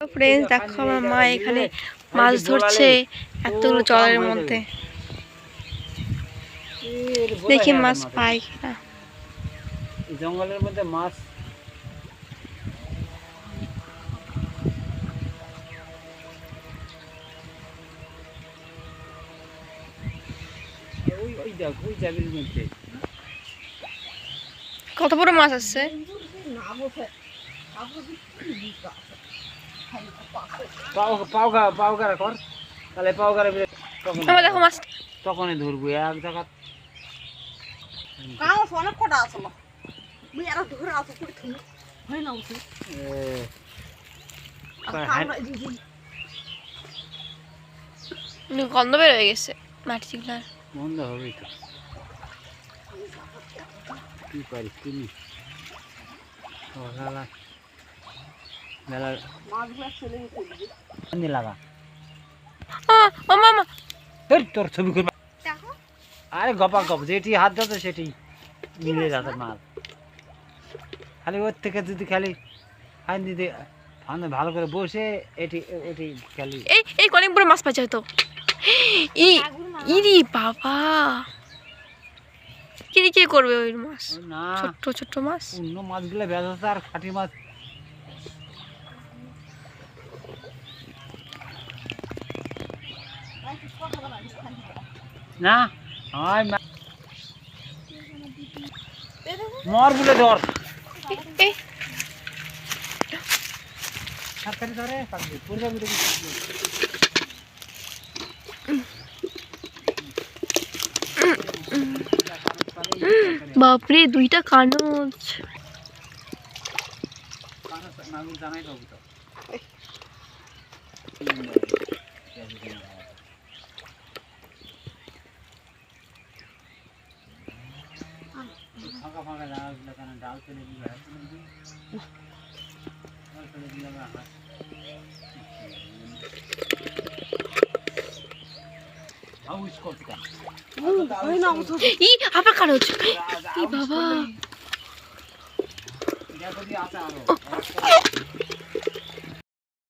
Friends দেখো আমার মা এখানে মাছ ধরছে। এতগুলো জলের মধ্যে। দেখি মাছ পাই কিনা। জঙ্গলের মধ্যে মাছ ওই ওই ওই জাবির মধ্যে। কত বড় মাছ আছে? পাও পাও গা কর তাহলে পাও বিলে তখন আমার দেখো মাছ। তখনই ধরবো এক জায়গা। কালো অনেক কটা আসলো মুই আর ধরে আসো করে থুই হয় না উঠি। গন্ধ বের হয়ে গেছে মাটিগুলার বন্ধ হবেই তো। কি পারিস তুমি সকালা মাছগুলো ছেলে করবি পানি লাগা ও মামা। তোর তোর ছবি করবা আরে গপা গপ যেটি হাত ধরতো সেটি মিলে যাচ্ছে মাল। খালি ওর থেকে যদি খালি ফাইন দিতে ফান ভালো করে বসে এটি এটি খালি এই এই অনেক বড় মাছ পাইছে হয়তো। ই ইরি বাবা। কি কি করবে ওই মাছ? ছোট্ট ছোট্ট মাছ। অন্য মাছগুলো বেজাতে আর খাঁটি মাছ না? হয় মর বলে ধর। বাপরে দুইটা জানাই তো ফাঁকা ফাঁকা জায়গাগুলো কেন? ডাল ফেলে দিলে হয়? ডাল ফেলে দিলে আবার হাত আউশ করতে কেন? হয় না উঠো ই আবার কানজ ই বাবা।